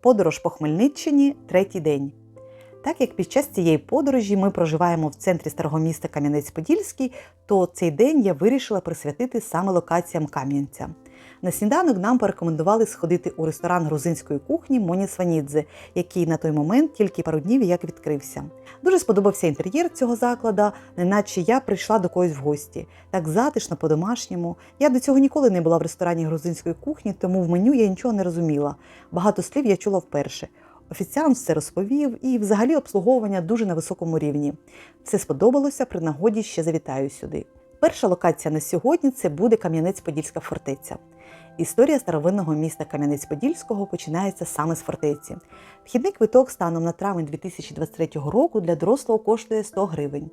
Подорож по Хмельниччині третій день. Так як під час цієї подорожі ми проживаємо в центрі старого міста Кам'янець-Подільський, то цей день я вирішила присвятити саме локаціям Кам'янця. На сніданок нам порекомендували сходити у ресторан грузинської кухні Моні Сванідзе, який на той момент тільки пару днів як відкрився. Дуже сподобався інтер'єр цього закладу, неначе я прийшла до когось в гості. Так затишно, по-домашньому. Я до цього ніколи не була в ресторані грузинської кухні, тому в меню я нічого не розуміла. Багато слів я чула вперше. Офіціант все розповів, і взагалі обслуговування дуже на високому рівні. Все сподобалося, при нагоді ще завітаю сюди. Перша локація на сьогодні це буде Кам'янець-Подільська фортеця. Історія старовинного міста Кам'янець-Подільського починається саме з фортеці. Вхідний квиток станом на травень 2023 року для дорослого коштує 100 гривень.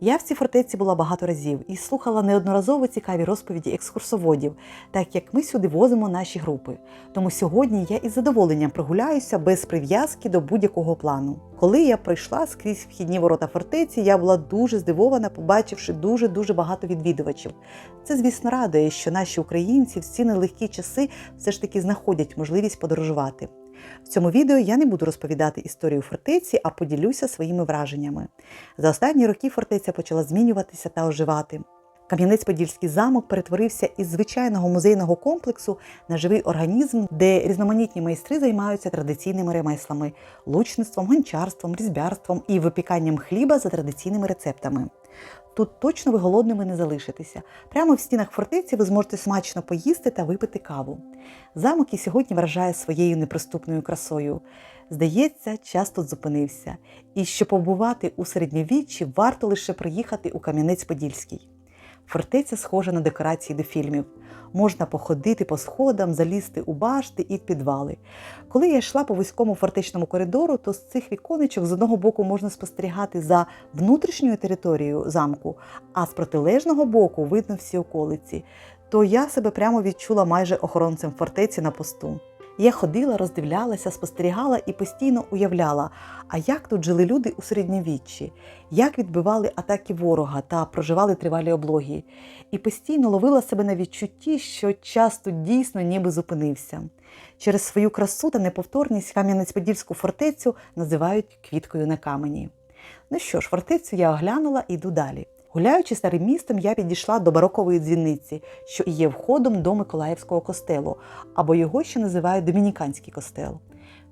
Я в цій фортеці була багато разів і слухала неодноразово цікаві розповіді екскурсоводів, так як ми сюди возимо наші групи. Тому сьогодні я із задоволенням прогуляюся без прив'язки до будь-якого плану. Коли я прийшла скрізь вхідні ворота фортеці, я була дуже здивована, побачивши дуже дуже багато відвідувачів. Це, звісно, радує, що наші українці в ці нелегкі часи все ж таки знаходять можливість подорожувати. В цьому відео я не буду розповідати історію фортеці, а поділюся своїми враженнями. За останні роки фортеця почала змінюватися та оживати. Кам'янець-Подільський замок перетворився із звичайного музейного комплексу на живий організм, де різноманітні майстри займаються традиційними ремеслами, лучництвом, гончарством, різьбярством і випіканням хліба за традиційними рецептами. Тут точно ви голодними не залишитеся. Прямо в стінах фортеці ви зможете смачно поїсти та випити каву. Замок і сьогодні вражає своєю неприступною красою. Здається, час тут зупинився. І щоб побувати у середньовіччі, варто лише приїхати у Кам'янець-Подільський. Фортеця схожа на декорації до фільмів. Можна походити по сходам, залізти у башти і в підвали. Коли я йшла по вузькому фортечному коридору, то з цих віконечок з одного боку можна спостерігати за внутрішньою територією замку, а з протилежного боку видно всі околиці. То я себе прямо відчула майже охоронцем фортеці на посту. Я ходила, роздивлялася, спостерігала і постійно уявляла, а як тут жили люди у середньовіччі, як відбивали атаки ворога та проживали тривалі облоги, і постійно ловила себе на відчутті, що час тут дійсно ніби зупинився. Через свою красу та неповторність Кам'янець-Подільську фортецю називають квіткою на камені. Ну що ж, фортецю я оглянула і йду далі. Гуляючи старим містом, я підійшла до барокової дзвіниці, що є входом до Миколаївського костелу, або його ще називають Домініканський костел.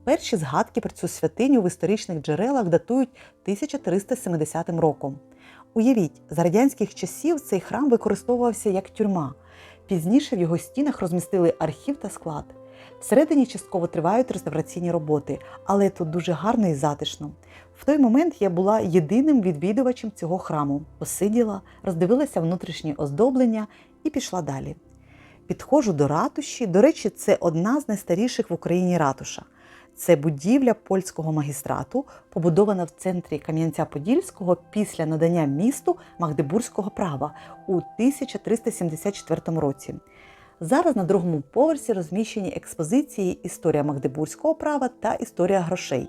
Перші згадки про цю святиню в історичних джерелах датують 1370 роком. Уявіть, за радянських часів цей храм використовувався як тюрма. Пізніше в його стінах розмістили архів та склад. Всередині частково тривають реставраційні роботи, але тут дуже гарно і затишно. В той момент я була єдиним відвідувачем цього храму. Посиділа, роздивилася внутрішні оздоблення і пішла далі. Підходжу до ратуші. До речі, це одна з найстаріших в Україні ратуша. Це будівля польського магістрату, побудована в центрі Кам'янця-Подільського після надання місту Магдебурзького права у 1374 році. Зараз на другому поверсі розміщені експозиції Історія Магдебурзького права та Історія грошей.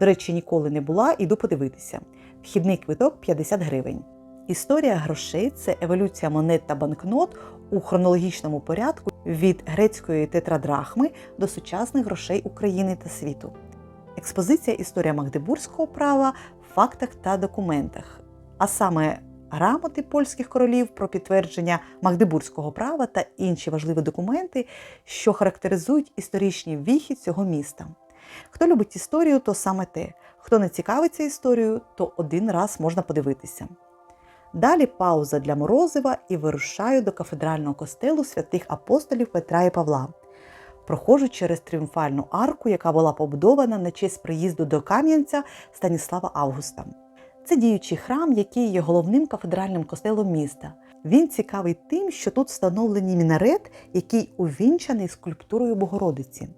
До речі, ніколи не була, іду подивитися. Вхідний квиток 50 гривень. Історія грошей це еволюція монет та банкнот у хронологічному порядку від грецької тетрадрахми до сучасних грошей України та світу. Експозиція Історія Магдебурзького права в фактах та документах, а саме грамоти польських королів про підтвердження Магдебурзького права та інші важливі документи, що характеризують історичні віхи цього міста. Хто любить історію, то саме те. Хто не цікавиться історією, то один раз можна подивитися. Далі пауза для Морозива і вирушаю до кафедрального костелу святих апостолів Петра і Павла. Проходжу через тріумфальну арку, яка була побудована на честь приїзду до Кам'янця Станіслава Августа. Це діючий храм, який є головним кафедральним костелом міста. Він цікавий тим, що тут встановлений мінарет, який увінчаний скульптурою Богородиці.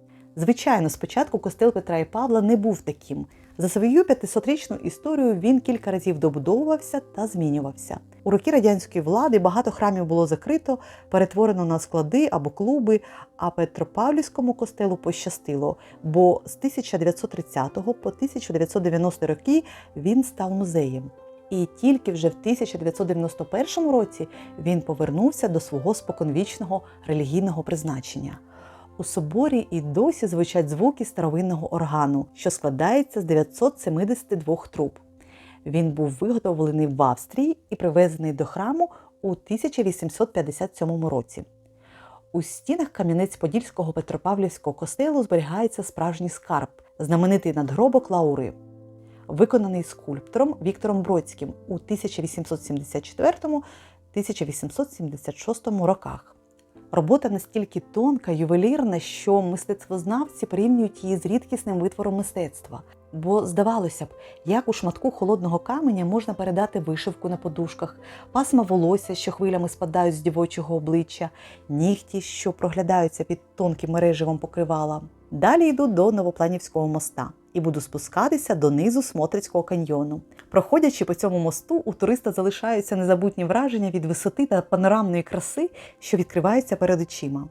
Звичайно, спочатку костел Петра і Павла не був таким. За свою 500-річну історію він кілька разів добудовувався та змінювався. У роки радянської влади багато храмів було закрито, перетворено на склади або клуби. А Петропавлівському костелу пощастило, бо з 1930 по 1990 роки він став музеєм. І тільки вже в 1991 році він повернувся до свого споконвічного релігійного призначення. У соборі і досі звучать звуки старовинного органу, що складається з 972 труб. Він був виготовлений в Австрії і привезений до храму у 1857 році. У стінах Кам'янець-Подільського Петропавлівського костелу зберігається справжній скарб, знаменитий надгробок Лаури, виконаний скульптором Віктором Бродським у 1874-1876 роках. Робота настільки тонка, ювелірна, що мистецтвознавці порівнюють її з рідкісним витвором мистецтва. Бо, здавалося б, як у шматку холодного каменя можна передати вишивку на подушках, пасма волосся, що хвилями спадають з дівочого обличчя, нігті, що проглядаються під тонким мереживом покривала. Далі йду до Новопланівського моста і буду спускатися донизу Смотрицького каньйону. Проходячи по цьому мосту, у туриста залишаються незабутні враження від висоти та панорамної краси, що відкриваються перед очима.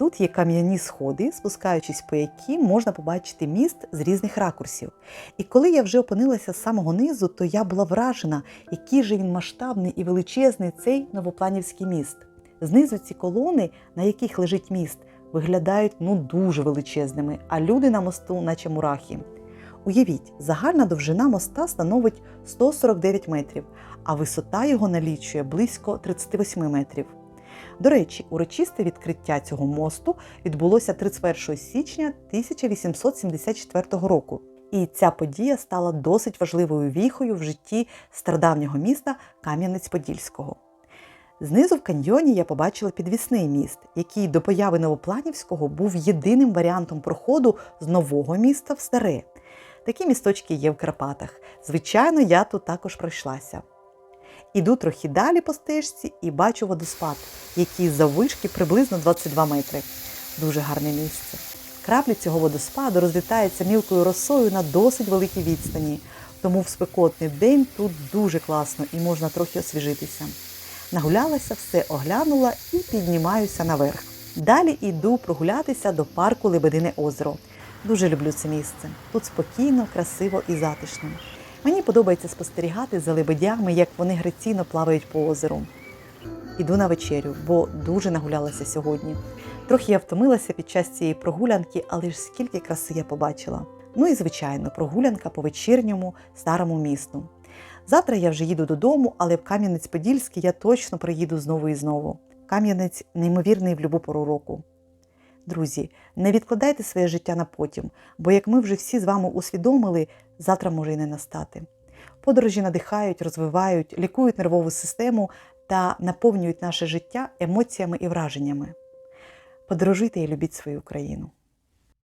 Тут є кам'яні сходи, спускаючись по яким можна побачити міст з різних ракурсів. І коли я вже опинилася з самого низу, то я була вражена, який же він масштабний і величезний цей новопланівський міст. Знизу ці колони, на яких лежить міст, виглядають ну дуже величезними, а люди на мосту, наче мурахи. Уявіть, загальна довжина моста становить 149 метрів, а висота його налічує близько 38 метрів. До речі, урочисте відкриття цього мосту відбулося 31 січня 1874 року. І ця подія стала досить важливою віхою в житті стародавнього міста Кам'янець-Подільського. Знизу в каньйоні я побачила підвісний міст, який до появи Новопланівського був єдиним варіантом проходу з нового міста в старе. Такі місточки є в Карпатах. Звичайно, я тут також пройшлася. Іду трохи далі по стежці і бачу водоспад, який заввишки приблизно 22 метри. Дуже гарне місце. Краплі цього водоспаду розлітаються мілкою росою на досить великій відстані, тому в спекотний день тут дуже класно і можна трохи освіжитися. Нагулялася, все оглянула і піднімаюся наверх. Далі йду прогулятися до парку Лебедине озеро. Дуже люблю це місце. Тут спокійно, красиво і затишно. Мені подобається спостерігати за лебедями, як вони граційно плавають по озеру. Іду на вечерю, бо дуже нагулялася сьогодні. Трохи я втомилася під час цієї прогулянки, але ж скільки краси я побачила. Ну і звичайно, прогулянка по вечірньому старому місту. Завтра я вже їду додому, але в Кам'янець-Подільський я точно приїду знову і знову. Кам'янець неймовірний в любу пору року. Друзі, не відкладайте своє життя на потім, бо як ми вже всі з вами усвідомили, завтра може й не настати. Подорожі надихають, розвивають, лікують нервову систему та наповнюють наше життя емоціями і враженнями. Подорожуйте і любіть свою Україну.